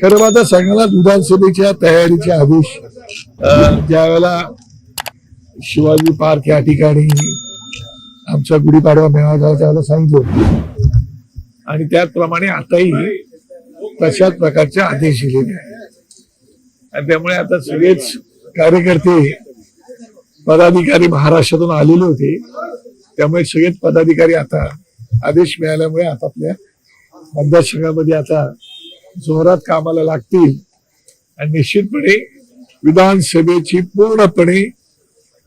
खरं माझा सांगायला विधानसभेच्या तयारीचे आदेश ज्यावेळेला शिवाजी पार्क या ठिकाणी आमचा गुढीपाडवा मेळावा झाला त्यावेळेला सांगितलं आणि त्याचप्रमाणे आताही तशाच प्रकारचे आदेश दिलेले आहेत. आणि त्यामुळे आता सगळेच कार्यकर्ते पदाधिकारी महाराष्ट्रातून आलेले होते. त्यामुळे सगळेच पदाधिकारी आता आदेश मिळाल्यामुळे आपापल्या मतदारसंघामध्ये आता जोरात कामाला लागतील. आणि निश्चितपणे विधानसभेची पूर्णपणे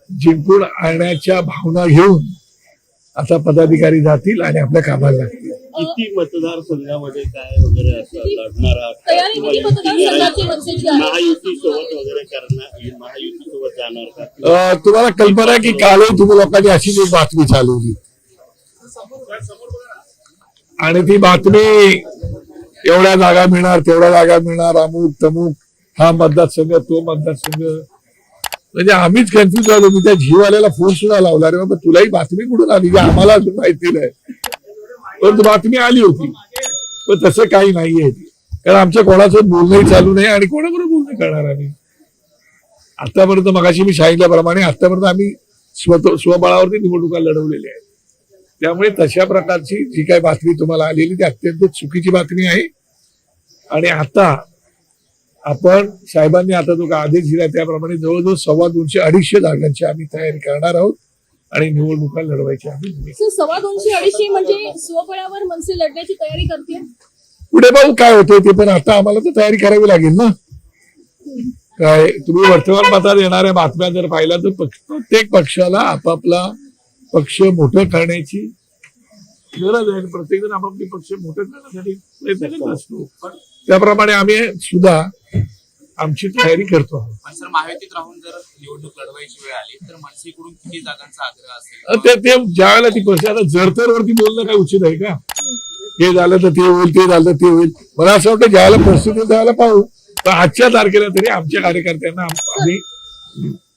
जिंकून आणण्याच्या भावना घेऊन आता पदाधिकारी जातील आणि आपल्या कामाला लागतील. किती मतदारसंघामध्ये काय वगैरे असं लढणार महायुती सोबत वगैरे करणार महायुती सोबत जाणार का? तुम्हाला कल्पना आहे की कालही तुम्ही लोकांनी अशीच एक बातमी चालवली. आणि ती बातमी एवढ्या जागा मिळणार तेवढ्या जागा मिळणार अमुक तमुक हा मतदारसंघ तो मतदारसंघ. म्हणजे आम्हीच कन्फ्युज झालो मी त्या झीवाल्याला फोन सुद्धा लावला अरे बाबा तुलाही बातमी कुठून आली? की आम्हाला अजून माहिती नाही. परंतु बातमी आली होती पण तसं काही नाहीये. ती कारण आमच्या कोणाचं बोलणंही चालू नाही आणि कोणाबरोबर बोलणं करणार आम्ही? आतापर्यंत मगाशी मी सांगितल्याप्रमाणे आतापर्यंत आम्ही स्वतः स्वबळावरती निवडणुका लढवलेल्या आहेत. त्यामुळे तशा प्रकारची जी काही बातमी तुम्हाला आलेली ती अत्यंत चुकीची बातमी आहे. आणि आता आपण साहेबांनी आता जो काही आदेश दिला त्याप्रमाणे जवळजवळ सव्वा दोनशे अडीचशे जागांची आम्ही तयारी करणार आहोत आणि निवडणुका लढवायची आम्ही सव्वा दोनशे अडीचशे म्हणजे स्वबळावर मनसे लढण्याची तयारी करते पुढे भाऊ काय होतंय ते पण आता आम्हाला तर तयारी करावी लागेल ना? काय तुम्ही वर्तमानपत्रात येणाऱ्या बातम्या जर पाहिल्या तर प्रत्येक पक्षाला आपापला पक्ष मोठं करण्याची गरज आहे प्रत्येक जण आपापले पक्ष मोठं करण्यासाठी प्रयत्न करत असतो. त्याप्रमाणे आम्ही सुद्धा आमची तयारी करतो आहोत. सर महायुतीत राहून जर निवडणूक लढवायची वेळ आली तर मनसेकडून किती जागांचा आग्रह असेल? ते ते ज्या वेळेला ती पक्ष आता जरतर वरती बोलणं काय उचित आहे का? हे झालं तर ते होईल ते झालं तर ते होईल. मला असं वाटतं ज्यावेळेला परिस्थिती येईल त्यावेळेला पाहू. पण आजच्या तारखेला तरी आमच्या कार्यकर्त्यांना आम- आम्ही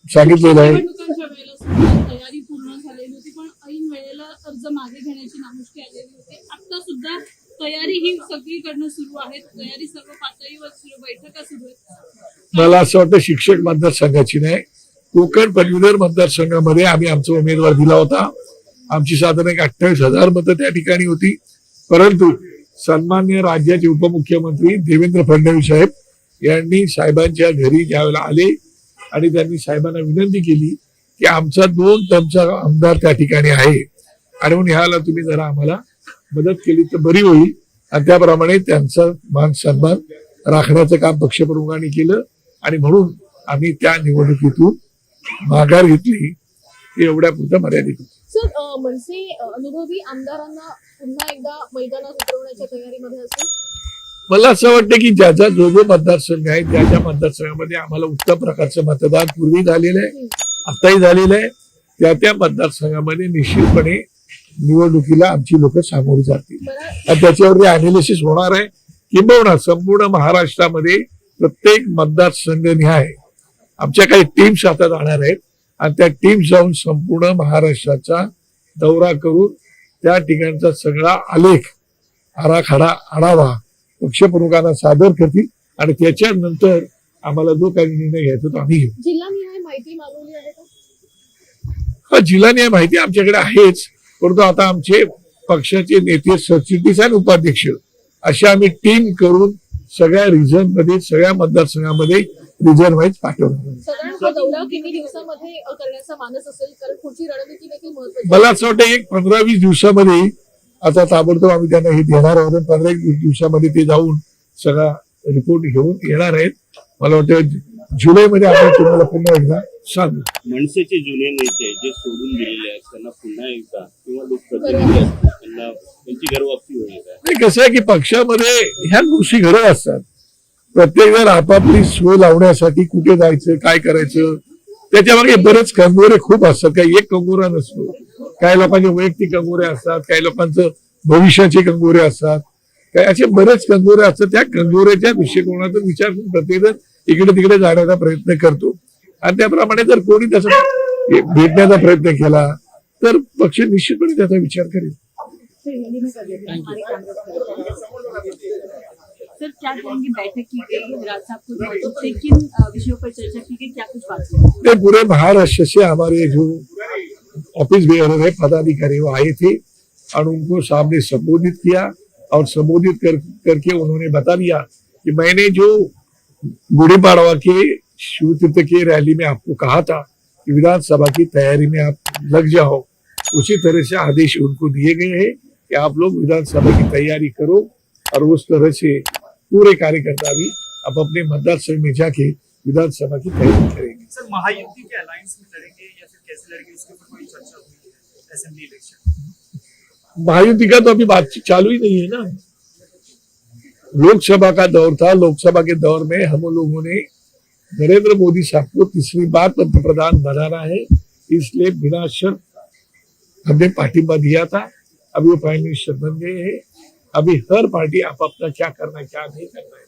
सांगितलेलं आहे निवडणुकांच्या वेळेला सुद्धा तयारी पूर्ण झालेली होती पण ऐन वेळेला अर्ज मागे घेण्याची नामुष्की आलेली होती आता सुद्धा तयारी ही सगळीकडनं सुरू तयारी सर्व पातळीवर सुरू बैठका सुरू आहेत. मला असं वाटतं शिक्षक मतदारसंघाची नाही. कोकण पदवीधर मतदारसंघामध्ये आम्ही आमचा उमेदवार दिला होता. आमची साधारण एक अठ्ठावीस हजार मतं त्या ठिकाणी होती. परंतु सन्मान्य राज्याचे उपमुख्यमंत्री देवेंद्र फडणवीस साहेब यांनी साहेबांच्या घरी ज्यावेळेला आले आणि त्यांनी साहेबांना विनंती केली की आमचा दोन टर्मचा आमदार त्या ठिकाणी आहे. आणि म्हणून ह्याला तुम्ही जरा आम्हाला मदत केली तर बरी होईल. आणि त्याप्रमाणे त्यांचा मान सन्मान राखण्याचं काम पक्षप्रमुखांनी केलं. आणि म्हणून आम्ही त्या निवडणुकीतून माघार घेतली एवढ्या पुरतं मर्यादित होती. सर अ, मनसे अ, अनुभवी आमदारांना पुन्हा एकदा मैदानात उतरवण्याच्या तयारीमध्ये असेल मला असं वाटतं की ज्याचा जो जो मतदारसंघ आहे त्या त्या मतदारसंघामध्ये आम्हाला उत्तम प्रकारचं मतदान पूर्वी झालेलं आहे आताही झालेलं आहे त्या त्या मतदारसंघामध्ये निश्चितपणे निवडणुकीला आमची लोक सामोरी जातील. आणि त्याच्यावरती अनालिसिस होणार आहे. किंबहुना संपूर्ण महाराष्ट्रामध्ये प्रत्येक मतदारसंघ निहाय आमच्या काही टीम्स आता जाणार आहेत. आणि त्या टीम्स जाऊन संपूर्ण महाराष्ट्राचा दौरा करून त्या ठिकाणचा सगळा आलेख आराखडा आढावा पक्षप्रमुखांना सादर करतील. आणि त्याच्यानंतर आम्हाला जो काही निर्णय घ्यायचा तो आम्ही घेऊ. जिल्हानिहाय माहिती मागवली आहे का? हा जिल्हानिहाय माहिती आमच्याकडे आहेच. परंतु आता आमचे पक्षाचे नेते सरचिटणीस आणि उपाध्यक्ष अशा आम्ही टीम करून सगळ्या रिजनमध्ये सगळ्या मतदारसंघामध्ये रिजन वाईज पाठवणार महत्वाची मला असं वाटतं एक पंधरा वीस दिवसामध्ये आता ताबडतोब आम्ही त्यांना हे देणार आहोत पंधरा एक दिवसामध्ये ते जाऊन सगळा रिपोर्ट घेऊन येणार आहेत. मला वाटतं जुलैमध्ये आपण तुम्हाला पुन्हा एकदा सांगू मनसेचे जुने नेते जे सोडून गेलेले आहेत त्यांना पुन्हा एकदा किंवा लोकप्रतिनिधी असतील त्यांना त्यांची घरवापसी का? नाही कसं आहे की पक्षामध्ये ह्या गोष्टी घडत असतात. प्रत्येक जण आपापली सोय लावण्यासाठी कुठे जायचं काय करायचं त्याच्यामागे बरेच कंगोरे खूप असतात. काही एक कंगोरा नसतो. काही लोकांचे वैयक्तिक कंगोरे असतात काही लोकांचं भविष्याचे कंगोरे असतात. काही असे बरेच कंगोरे असतात. त्या कंगोऱ्याच्या दृष्टिकोनातून विचार करून प्रत्येकजण इकडे तिकडे जाण्याचा प्रयत्न करतो. आणि त्याप्रमाणे जर कोणी त्याचा भेटण्याचा प्रयत्न केला तर पक्ष निश्चितपणे त्याचा विचार करेल. सर क्या कहेंगे बैठक की गई विराट साहब खुद मौजूद थे किन अ, विषयों पर चर्चा की गई क्या कुछ बात हुई ये पूरे महाराष्ट्र से हमारे जो ऑफिस बेयर है पदाधिकारी वो आए थे और उनको सामने संबोधित किया और संबोधित कर करके उन्होंने बता दिया कि मैंने जो गुड़ी पाड़वा के शिव तीर्थ के रैली में आपको कहा था कि विधानसभा की तैयारी में आप लग जाओ। उसी तरह से आदेश उनको दिए गए हैं कि आप लोग विधानसभा की तैयारी करो और उस तरह से पूरे कार्यकर्ता भी अब अपने मतदार संघ में जाके विधानसभा की तैयारी करेंगे। सर महायुति के अलायंस में लड़ेंगे या फिर कैसे लड़ेंगे इसके ऊपर कोई चर्चा हुई है असेंबली इलेक्शन महायुति का तो अभी बातचीत चालू ही नहीं है ना। लोकसभा का दौर था लोकसभा के दौर में हम लोगों ने नरेंद्र मोदी साहब को तीसरी बार पंतप्रधान बनाना है इसलिए बिना शर्त हमने पार्टिबा दिया था। अभी वो प्राइम मिनिस्टर बन गए हैं। अभी हर पार्टी आप अपना क्या करना है क्या नहीं करना है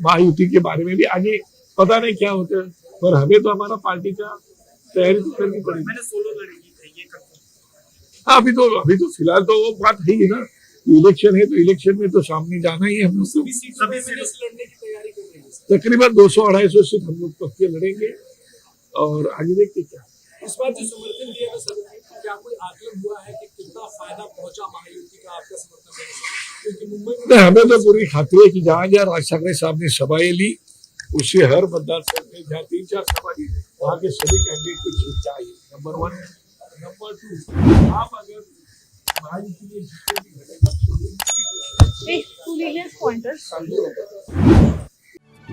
महायुति के बारे में भी आगे पता नहीं क्या होता है। पर हमें तो हमारा पार्टी का तैयारी तो करनी पड़ेगी। मैंने सोलो लड़ेगी थे ये करते हाँ, अभी तो अभी तो फ़िलहाल तो वो बात है ही ना। इलेक्शन है तो इलेक्शन में तो सामने जाना ही है हम लोग तकरीबन 200 अढ़ाई सौ सीट हम लोग पक्के लड़ेंगे। और आगे देखते क्या। इस बार जो समर्थन दिया सर क्या कोई आकलन हुआ है कि कितना फ़ायदा पहुँचा महायुति का आपका समर्थन देने से? मुंबई में नहीं हमें तो पूरी खात्री है कि जहाँ जहाँ राज ठाकरे साहब ने सभाएँ ली उससे हर मतदान संघ में जहाँ तीन चार सभा ली वहाँ के सभी कैंडिडेट को जीत चाहिए। नंबर वन नंबर टू आप अगर महायुति पॉइंटर्स